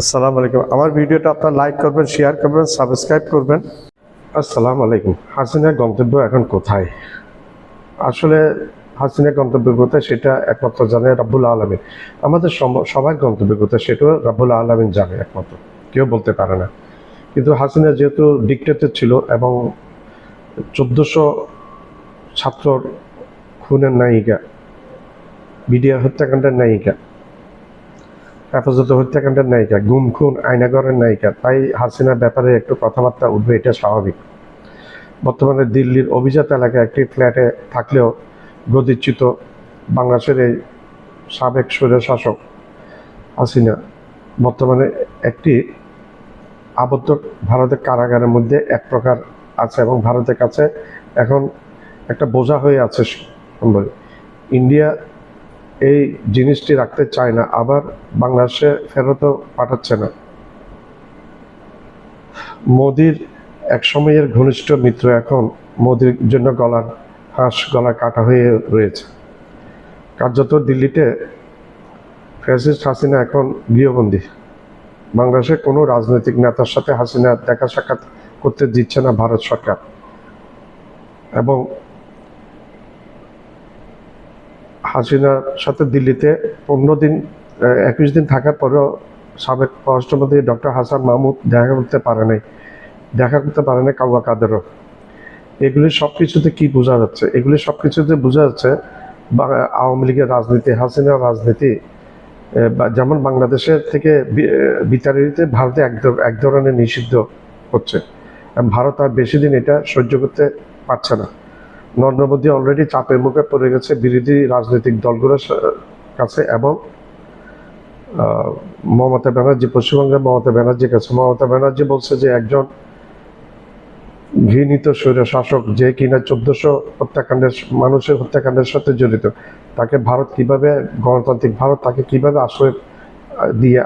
আসসালামু আলাইকুম। আমার ভিডিওটা আপনার লাইক করবেন শেয়ার করবেন সাবস্ক্রাইব করবেন। আসসালামু আলাইকুম। হাসিনার গন্তব্য এখন কোথায়? আসলে হাসিনার গন্তব্য কোথায় সেটা একমাত্র জানে রাব্বুল আলমিন। আমাদের সবার গন্তব্য কোথায় সেটাও রাব্বুল আলমিন জানে একমাত্র। কেউ বলতে পারে না। কিন্তু হাসিনা যেহেতু ডিক্টেটর ছিল এবং চোদ্দোশো ছাত্রর খুনের নায়িকা বিডিআর হত্যাকাণ্ডের নায়িকা হেফাজত হত্যাকাণ্ডের নায়িকা, গুম, খুন আয়নাগরের নায়িকা, তাই হাসিনার ব্যাপারে একটু কথাবার্তা উঠবে, এটা স্বাভাবিক। বর্তমানে দিল্লির অভিজাত এলাকায় একটি ফ্ল্যাটে থাকলেও গদিচ্যুত বাংলাদেশের এই সাবেক শাসক হাসিনা বর্তমানে একটি আবদ্ধ ভারতের কারাগারের মধ্যে এক প্রকার আছে এবং ভারতের কাছে এখন একটা বোঝা হয়ে আছে। ইন্ডিয়া এই জিনিসটি রাখতে চায় না, আবার বাংলাদেশে ফেরতও পাঠাচ্ছে না। মোদির এক সময়ের ঘনিষ্ঠ মিত্র এখন মোদির জন্য গলার হাঁস গলা কাটা হয়ে রয়েছে। কার্যত দিল্লিতে ফ্যাসিস্ট হাসিনা এখন গৃহবন্দী। বাংলাদেশের কোনো রাজনৈতিক নেতার সাথে হাসিনা দেখা সাক্ষাৎ করতে দিচ্ছে না ভারত সরকার। এবং হাসিনার সাথে দিল্লিতে পনেরো দিন একুশ দিন থাকার পরেও সাবেক পররাষ্ট্রমন্ত্রী ডক্টর হাসান মাহমুদ দেখা করতে পারে নাই। দেখা করতে পারে নাই কাউয়া কাদেরও। এগুলি সব কিছুতে কি বোঝা যাচ্ছে? এগুলি সব কিছুতে বোঝা যাচ্ছে বা- আওয়ামী লীগের রাজনীতি হাসিনার রাজনীতি যেমন বাংলাদেশের থেকে বি- এ, বিতাড়িতে ভারতে এক ধরনের নিষিদ্ধ হচ্ছে। ভারত আর বেশি দিন এটা সহ্য করতে পারছে না। নরেন্দ্র মোদী অলরেডি চাপের মুখে পড়ে গেছে বিরোধী রাজনৈতিক দলগুলোর কাছে এবং মমতা ব্যানার্জি, পশ্চিমবঙ্গের মমতা ব্যানার্জির কাছে। মমতা ব্যানার্জি বলছে যে একজন ঘৃণিত স্বৈর শাসক যে কিনা চোদ্দশো হত্যাকাণ্ডের মানুষের হত্যাকাণ্ডের সাথে জড়িত, তাকে ভারত কীভাবে, গণতান্ত্রিক ভারত তাকে কীভাবে আশ্রয় দিয়ে,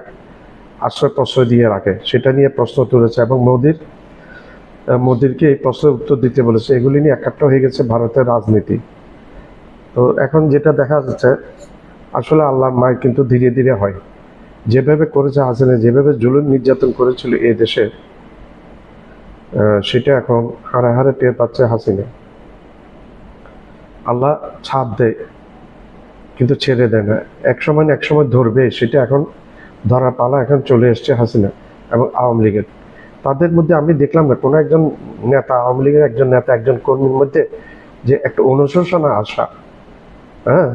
আশ্রয় প্রশ্রয় দিয়ে রাখে, সেটা নিয়ে প্রশ্ন তুলেছে এবং মোদির মোদিরকে এই প্রশ্নের উত্তর দিতে বলেছে। এগুলি নিয়ে একাট্টা হয়ে গেছে ভারতের রাজনীতি। তো এখন যেটা দেখা যাচ্ছে, আসলে আল্লাহর মায় কিন্তু ধীরে ধীরে হয়। যেভাবে করেছে হাসিনা, যেভাবে জুলুম নির্যাতন করেছিল এই দেশে সেটা এখন হারে হারে টের পাচ্ছে হাসিনা। আল্লাহ ছাপ দেয়, কিন্তু ছেড়ে দেয় না। এক সময় এক সময় ধরবে, সেটা এখন ধরা পালা এখন চলে এসছে হাসিনা এবং আওয়ামী লীগের। তাদের মধ্যে আমি দেখলাম না, কোনো একজন নেতা, আওয়ামী লীগের একজন নেতা, একজন কর্মীর মধ্যে যে একটা অনুশোচনা আসা হ্যাঁ?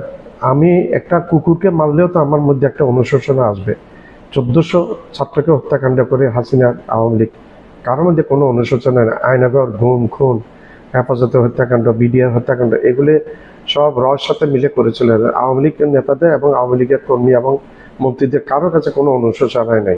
আমি একটা কুকুরকে মারলেও তো আমার মধ্যে একটা অনুশোচনা আসবে। চোদ্দশো ছাত্রকে হত্যাকাণ্ড করে হাসিনা আওয়ামী লীগ। কারোর মধ্যে কোনো অনুশোচনা নেই। আয়নাগর ঘুম, খুন, হেফাজতে হত্যাকাণ্ড, বিডিআর হত্যাকাণ্ড, এগুলি সব রস সাথে মিলে করেছিল আওয়ামী লীগের নেতাদের এবং আওয়ামী লীগের কর্মী এবং মন্ত্রীদের। কারোর কাছে কোনো অনুশোচনাই নেই।